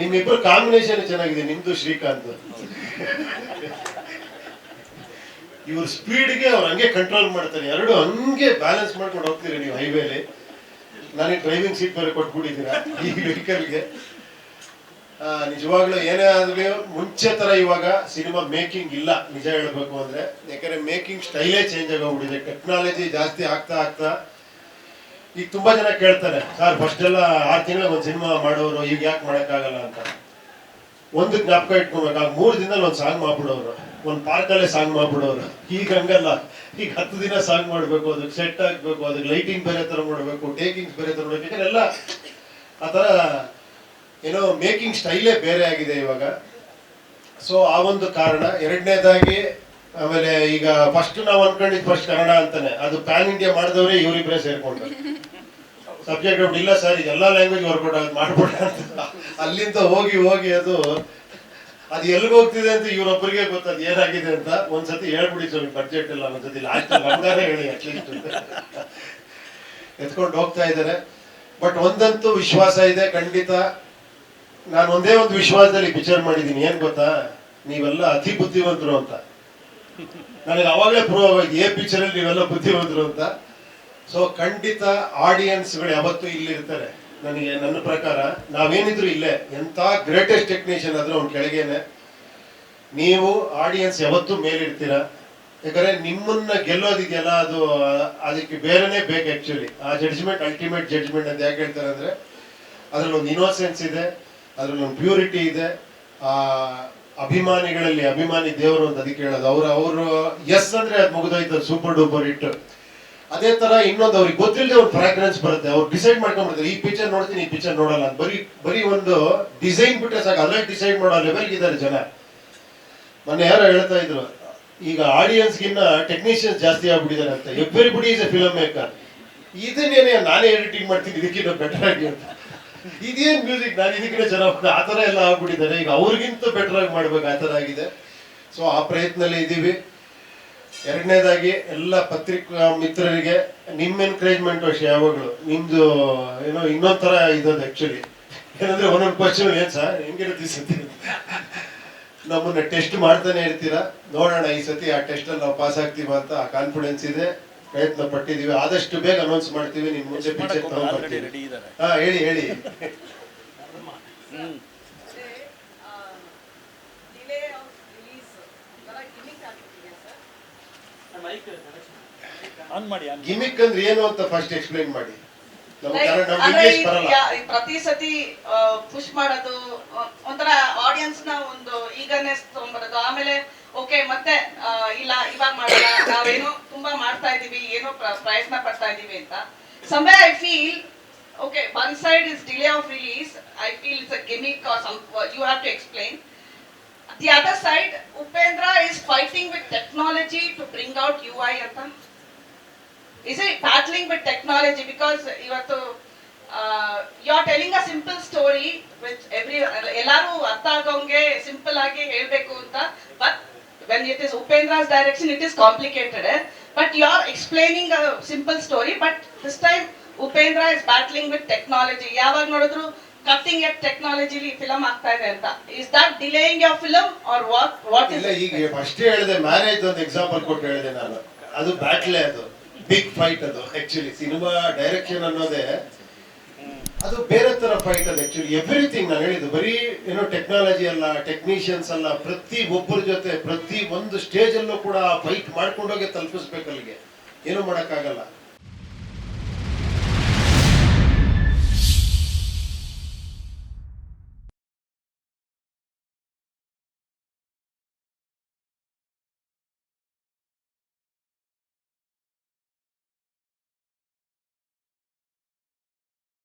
ನಿಮ್ಮಿಬ್ರು combination ಚೆನ್ನಾಗಿದೆ, ನಿಮ್ದು ಶ್ರೀಕಾಂತ್. ಇವ್ರ ಸ್ಪೀಡ್ಗೆ ಅವ್ರು ಹಂಗೆ ಕಂಟ್ರೋಲ್ ಮಾಡ್ತಾರೆ, ಎರಡು ಹಂಗೆ ಬ್ಯಾಲೆನ್ಸ್ ಮಾಡ್ಕೊಂಡು ಹೋಗ್ತೀರಿ ನೀವು ಹೈವೇಲಿ ನನಗೆ ಡ್ರೈವಿಂಗ್ ಸೀಟ್ ಬೇರೆ ಕೊಟ್ಬಿಟ್ಟಿದ್ದೀರಾ ಈ ವೆಹಿಕಲ್ಗೆ ನಿಜವಾಗ್ಲೂ ಏನೇ ಆದ್ರೂ ಮುಂಚೆ ತರ ಇವಾಗ ಸಿನಿಮಾ ಮೇಕಿಂಗ್ ಇಲ್ಲ, ನಿಜ ಹೇಳ್ಬೇಕು ಅಂದ್ರೆ. ಯಾಕಂದ್ರೆ ಮೇಕಿಂಗ್ ಸ್ಟೈಲೇ ಚೇಂಜ್ ಆಗೋಗ್ಬಿಟ್ಟಿದೆ ಟೆಕ್ನಾಲಜಿ ಜಾಸ್ತಿ ಆಗ್ತಾ ಆಗ್ತಾ ಈಗ ತುಂಬಾ ಜನ ಕೇಳ್ತಾರೆ, ಸರ್ ಫಸ್ಟ್ ಎಲ್ಲ ಆರು ತಿಂಗಳಿಗೆ ಒಂದು ಸಿನಿಮಾ ಮಾಡೋರು, ಈಗ ಯಾಕೆ ಮಾಡೋಕ್ಕಾಗಲ್ಲ ಅಂತ. ಒಂದು ಜ್ಞಾಪಕ ಇಟ್ಕೊಬೇಕು, ಆಗ ಮೂರು ದಿನದಲ್ಲಿ ಒಂದು ಸಾಂಗ್ ಮಾಡ್ಬಿಡೋರು, ಒಂದು ಪಾರ್ಕಲ್ಲೇ ಸಾಂಗ್ ಮಾಡ್ಬಿಡೋರು. ಈಗ ಹಂಗಲ್ಲ, ಈಗ ಹತ್ತು ದಿನ ಸಾಂಗ್ ಮಾಡಬೇಕು ಅದಕ್ಕೆ ಸೆಟ್ ಆಗ್ಬೇಕು ಅದಕ್ಕೆ ಲೈಟಿಂಗ್ ಬೇರೆ ತರ ಮಾಡಬೇಕು ಟೇಕಿಂಗ್ಸ್ ಬೇರೆ ತರ ಮಾಡಬೇಕು ಎಲ್ಲ ಆ ಏನೋ ಮೇಕಿಂಗ್ ಸ್ಟೈಲೇ ಬೇರೆ ಆಗಿದೆ ಇವಾಗ. ಸೊ ಆ ಒಂದು ಕಾರಣ. ಎರಡನೇದಾಗಿ, ಆಮೇಲೆ ಈಗ ಫಸ್ಟ್ ನಾವು ಅನ್ಕೊಂಡಿದ್ ಫಸ್ಟ್ ಕನ್ನಡ ಅಂತಾನೆ. ಅದು ಪ್ಯಾನ್ ಇಂಡಿಯಾ ಮಾಡಿದವರೇ ಇವರಿಬ್ಬರೇ ಸೇರ್ಕೊಂಡು ಸಬ್ಜೆಕ್ಟ್ ಇಲ್ಲ ಸರ್ ಎಲ್ಲ ಲ್ಯಾಂಗ್ವೇಜ್ ವರ್ಕೌಟ್ ಆಗುತ್ತೆ ಮಾಡ್ಬೋಣ ಅಲ್ಲಿಂದ ಹೋಗಿ ಹೋಗಿ ಅದು ಅದು ಎಲ್ಲಿಗೆ ಹೋಗ್ತಿದೆ ಅಂತ ಇವ್ರೊಬ್ಬರಿಗೆ ಗೊತ್ತದು, ಏನಾಗಿದೆ ಅಂತ. ಒಂದ್ಸತಿ ಹೇಳ್ಬಿಡಿ ಸರ್ ಬಜೆಟ್ ಇಲ್ಲ, ಒಂದ್ಸತಿ ಹೇಳಿ ಅಟ್ಲೀಸ್ಟ್ ಎತ್ಕೊಂಡು ಹೋಗ್ತಾ ಇದ್ದಾರೆ ಬಟ್ ಒಂದಂತೂ ವಿಶ್ವಾಸ ಇದೆ, ಖಂಡಿತ. ನಾನು ಒಂದೇ ಒಂದು ವಿಶ್ವಾಸದಲ್ಲಿ ಪಿಚರ್ ಮಾಡಿದ್ದೀನಿ, ಏನ್ ಗೊತ್ತಾ? ನೀವೆಲ್ಲ ಅತಿ ಬುದ್ಧಿವಂತರು ಅಂತ. ನನಗೆ ಅವಾಗಲೇ ಪ್ರೂವ್ ಆಗೋಯ್ತು, ಏ ಪಿಕ್ಚರಲ್ಲಿ ನೀವೆಲ್ಲ ಬುದ್ಧಿವಂತರು ಅಂತ. ಸೊ ಖಂಡಿತ ಆಡಿಯನ್ಸ್ಗಳು ಯಾವತ್ತೂ ಇಲ್ಲಿರ್ತಾರೆ ನನಗೆ ನನ್ನ ಪ್ರಕಾರ ನಾವೇನಿದ್ರು ಇಲ್ಲೇ ಎಂತ ಗ್ರೇಟೆಸ್ಟ್ ಟೆಕ್ನಿಷಿಯನ್ ಆದ್ರೂ ಅವ್ನ ಕೆಳಗೇನೆ. ನೀವು ಆಡಿಯನ್ಸ್ ಯಾವತ್ತೂ ಮೇಲಿರ್ತೀರಾ? ಯಾಕಂದ್ರೆ ನಿಮ್ಮನ್ನ ಗೆಲ್ಲೋದಿದೆಯಲ್ಲ, ಅದು, ಅದಕ್ಕೆ ಬೇರೆನೇ ಬೇಕು ಆಕ್ಚುಲಿ ಆ ಜಡ್ಜ್ಮೆಂಟ್ ಅಲ್ಟಿಮೇಟ್ ಜಡ್ಜ್ಮೆಂಟ್ ಅಂತ ಯಾಕೆ ಹೇಳ್ತಾರೆ ಅಂದ್ರೆ, ಅದ್ರಲ್ಲಿ ಒಂದು ಇನೋಸೆನ್ಸ್ ಇದೆ, ಅದ್ರಲ್ಲಿ ಒಂದು ಪ್ಯೂರಿಟಿ ಇದೆ. ಆ, ಅಭಿಮಾನಿಗಳಲ್ಲಿ ಅಭಿಮಾನಿ ದೇವರು ಅಂತ ಅದಕ್ಕೆ ಹೇಳೋದು. ಅವ್ರು, ಅವರು ಎಸ್ ಅಂದ್ರೆ ಅದು ಮುಗಿದೋಯ್ತು ಸೂಪರ್ ಡೂಪರ್ ಹಿಟ್ ಅದೇ ತರ ಇನ್ನೊಂದು ಅವ್ರಿಗೆ ಗೊತ್ತಿಲ್ಲದೆ ಅವ್ರ ಫ್ರಾಗ್ರೆನ್ಸ್ ಬರುತ್ತೆ. ಅವ್ರು ಡಿಸೈಡ್ ಮಾಡ್ಕೊಂಡ್ಬಿಡ್ತಾರೆ, ಈ ಪಿಕ್ಚರ್ ನೋಡ್ತೀನಿ, ಈ ಪಿಕ್ಚರ್ ನೋಡಲ್ಲ. ಅಂತ ಬರೀ ಬರೀ ಒಂದು ಡಿಸೈನ್ ಬಿಟ್ಟರೆ ಸಾಕು ಅದ್ರಲ್ಲಿ ಡಿಸೈಡ್ ಮಾಡೋ ಲೆವೆಲ್ಗೆ ಇದ್ದಾರೆ ಜನ. ಮೊನ್ನೆ ಯಾರೋ ಹೇಳ್ತಾ ಇದ್ರು, ಈಗ ಆಡಿಯನ್ಸ್ ಗಿನ್ನ ಟೆಕ್ನಿಷಿಯನ್ಸ್ ಜಾಸ್ತಿ ಆಗ್ಬಿಟ್ಟಿದ್ದಾರೆ ಅಂತ. Everybody is a film maker ಇದನ್ನೇನೆ ನಾನೇ ಎಡಿಟಿಂಗ್ ಮಾಡ್ತೀನಿ, ಇದಕ್ಕಿಂತ ಬೆಟರ್ ಆಗಿ ಅಂತ. ಇದೇನ್ ಮ್ಯೂಸಿಕ್ ನಾನು ಇದಕ್ಕಿಂತ ಚೆನ್ನಾಗಿ ಆ ಥರ ಎಲ್ಲ ಆಗ್ಬಿಟ್ಟಿದ್ದಾರೆ. ಈಗ ಅವ್ರಿಗಿಂತ ಬೆಟರ್ ಆಗಿ ಮಾಡ್ಬೇಕು, ಆ ಥರ ಆಗಿದೆ. ಸೊ ಆ ಪ್ರಯತ್ನದಲ್ಲಿ ಇದ್ದೀವಿ ಎರಡನೇದಾಗಿ ಎಲ್ಲ ಪತ್ರಿಕಾ ಮಿತ್ರರಿಗೆ ನಿಮ್ಮ ಎನ್ಕರೇಜ್ಮೆಂಟ್ ಅಷ್ಟೇ ಯಾವಾಗಲೂ. ನಿಮ್ದು ಏನೋ ಇನ್ನೊಂದ್ ತರ ಇದ್ದದ್ದು ಆಕ್ಚುಲಿ ಏನಂದ್ರೆ ಒಂದೊಂದು ಕ್ವಶನ್ ಏನ್ ಸರ್ ಹೆಂಗಿರುತ್ತೆ ಈ ಸತಿ? ನಮ್ಮನ್ನ ಟೆಸ್ಟ್ ಮಾಡ್ತಾನೆ ಇರ್ತೀರಾ? ನೋಡೋಣ ಈ ಸತಿ ಆ ಟೆಸ್ಟ್ ಅಲ್ಲಿ ನಾವು ಪಾಸ್ ಆಗ್ತೀವ ಅಂತ ಆ ಕಾನ್ಫಿಡೆನ್ಸ್ ಇದೆ. ಪ್ರಯತ್ನ ಪಟ್ಟಿದೀವಿ ಆದಷ್ಟು ಬೇಗ ಅನೌನ್ಸ್ ಮಾಡ್ತೀವಿ. ನಿಮ್ ಮುಂಚೆ ಪಿಕ್ಚರ್ ಹಾ ಹೇಳಿ ಹೇಳಿ ಡಿಲೇ ಆಫ್ ರಿಲೀಸ್ ಒಂಥರ ಗಿಮಿಕ್ ಆಗ್ಬಿಟ್ಟಿದೆ ಸರ್ ಆನ್ ಮಾಡಿ ಆನ್ ಗಿಮಿಕ್ ಅಂದ್ರೆ ಏನು ಅಂತ ಫಸ್ಟ್ ಎಕ್ಸ್ಪ್ಲೈನ್ ಮಾಡಿ. ಪ್ರತಿ ಸತಿ ಪುಷ್ ಮಾಡೋದು ಒಂಥರ ಆಡಿಯನ್ಸ್ನ ಒಂದು ಈಗರ್ನೆಸ್ ತಗೊಂಡ್ಬರೋದು ಆಮೇಲೆ ಓಕೆ ಮತ್ತೆ ಇಲ್ಲ ಇವಾಗ ಮಾಡಲ್ಲ ನಾವೇನು ತುಂಬಾ ಮಾಡ್ತಾ ಇದೀವಿ ಏನೋ ಪ್ರಯತ್ನ ಪಡ್ತಾ ಇದೀವಿ ಅಂತ. Someway I feel okay one side is delay of release I feel it's a gimmick or some you have to explain the other side Upendra is fighting with technology to bring out you I ಅಂತ. Is it battling with technology because ಇವತ್ತು you are telling a simple story with every ಎಲ್ಲರೂ ಅರ್ಥ ಆಗೋಂಗೆ simple ಆಗಿ ಹೇಳಬೇಕು ಅಂತ. But when it is Upendra's direction it is complicated but you are explaining a simple story but this time Upendra is battling with technology ಯಾವಾಗ ನೋಡಿದ್ರು cutting ಎಟ್ ಟೆಕ್ನಾಲಜಿಲಿ film ಆಗ್ತಾ ಇದೆ ಅಂತ. Is that delaying your film or what what ಇಲ್ಲ is ಈಗ first ಹೇಳಿದೆ marriage ಒಂದು ಎಕ್ಸಾಂಪಲ್ ಕೊಟ್ಟು ಹೇಳಿದೆ ನಾನು. ಅದು ಬ್ಯಾಟ್ಲೆ ಅದು ಬಿಗ್ ಫೈಟ್ ಅದು ಆಕ್ಚುಲಿ ಸಿನಿಮಾ ಡೈರೆಕ್ಷನ್ ಅನ್ನೋದೇ ಅದು ಬೇರೆ ತರ ಫೈಟ್ ಅದು ಆಕ್ಚುಲಿ ಎವ್ರಿಥಿಂಗ್ ನಾನು ಹೇಳಿದ್ದು ಬರೀ ಏನೋ ಟೆಕ್ನಾಲಜಿ ಅಲ್ಲ ಟೆಕ್ನಿಷಿಯನ್ಸ್ ಅಲ್ಲ ಪ್ರತಿ ಒಬ್ಬರ ಜೊತೆ ಪ್ರತಿ ಒಂದು ಸ್ಟೇಜ್ ಅಲ್ಲೂ ಕೂಡ ಫೈಟ್ ಮಾಡ್ಕೊಂಡೋಗಿ ತಲುಪಿಸ್ಬೇಕು ಅಲ್ಲಿಗೆ. ಏನು ಮಾಡಕ್ಕಾಗಲ್ಲ.